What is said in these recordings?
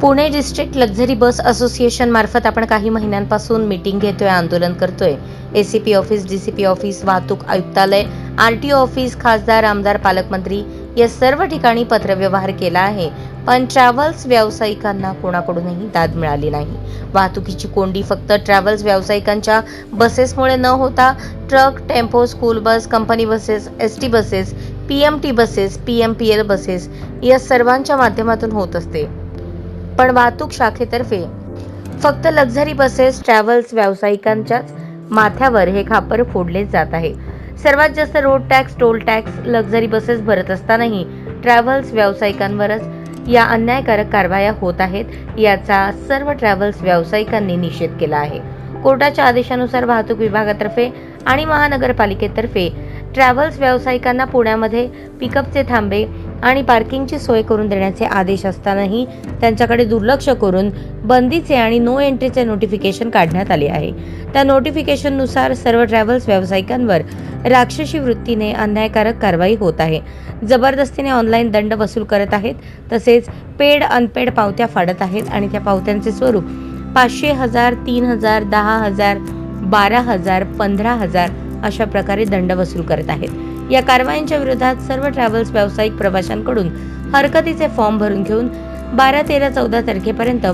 Pune district luxury bus association मार्फत आपण काही महिन्यांपासून मीटिंग घेतोय आंदोलन करतोय. एसीपी ऑफिस डीसीपी ऑफिस वाहतूक आयुक्तालय आर टी ओ ऑफिस खासदार आमदार पालकमंत्री या सर्व ठिकाणी पत्रव्यवहार केला आहे. पण ट्रॅव्हल्स व्यावसायिकांना कोणाकडूनही दाद मिळाली नाही. वाहतुकीची कोंडी फक्त ट्रॅव्हल्स व्यावसायिकांच्या बसेसमुळे न होता truck tempo school bus company buses S T buses P M T buses P M P L buses या सर्वांच्या माध्यमातून होत असते. पण वाहतूक शाखेतर्फे फक्त लक्झरी बसेस ट्रॅव्हल्स व्यावसायिकांच्याच माथ्यावर हे खापर फोडले जात आहे. सर्वात जास्त road tax toll tax luxury buses भरत असतानाही ट्रॅव्हल्स व्यावसायिकांवरच या अन्यायकारक कारवाया होत आहेत याचा सर्व ट्रॅव्हल्स व्यावसायिकांनी निषेध केला आहे. कोर्टाच्या आदेशानुसार वाहतूक विभागातर्फे आणि महानगरपालिकेतर्फे ट्रॅव्हल्स व्यावसायिकांना पुण्यामध्ये पिकअपचे थांबे आणि पार्किंगची सोय करून देण्याचे आदेश असतानाही त्यांच्याकडे दुर्लक्ष करून बंदीचे आणि नो एंट्रीचे नोटिफिकेशन काढण्यात आले आहे. त्या नोटिफिकेशननुसार सर्व ट्रॅव्हल्स व्यावसायिकांवर राक्षसी वृत्तीने अन्यायकारक कारवाई होत आहे. जबरदस्तीने ऑनलाईन दंड वसूल करत आहेत तसेच पेड अनपेड पावत्या फाडत आहेत आणि त्या पावत्यांचे स्वरूप पाचशे हजार तीन हजार दहा हजार बारा हजार पंधरा हजार अशा प्रकारे दंड वसूल करत आहेत. या कारवायांच्या विरोधात सर्व ट्रॅव्हल्स व्यावसायिक प्रवाशांकडून हरकतीचे फॉर्म भरून घेऊन बारा तेरा चौदा तारखेपर्यंत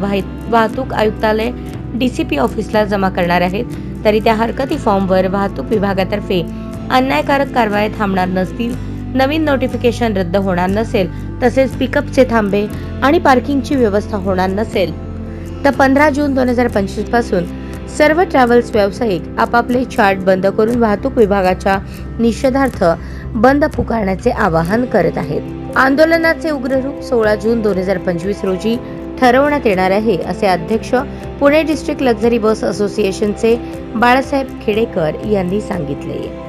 वाहतूक आयुक्तालय डीसीपी ऑफिसला जमा करणार आहेत. तरी त्या हरकती फॉर्मवर वाहतूक विभागातर्फे अन्यायकारक कारवाया थांबणार नसतील नवीन नोटिफिकेशन रद्द होणार नसेल तसेच पिकअपचे थांबे आणि पार्किंगची व्यवस्था होणार नसेल. तर पंधरा जून दोन हजार पंचवीसपासून सर्व ट्रॅव्हल्स व्यावसायिक आपापले चार्ट बंद करून वाहतूक विभागाच्या निषेधार्थ बंद पुकारण्याचे आवाहन करत आहेत. आंदोलनाचे उग्र रूप सोळा जून दोन हजार पंचवीस रोजी ठरवण्यात येणार आहे असे अध्यक्ष पुणे डिस्ट्रिक्ट लक्झरी बस असोसिएशनचे बाळासाहेब खेडेकर यांनी सांगितले.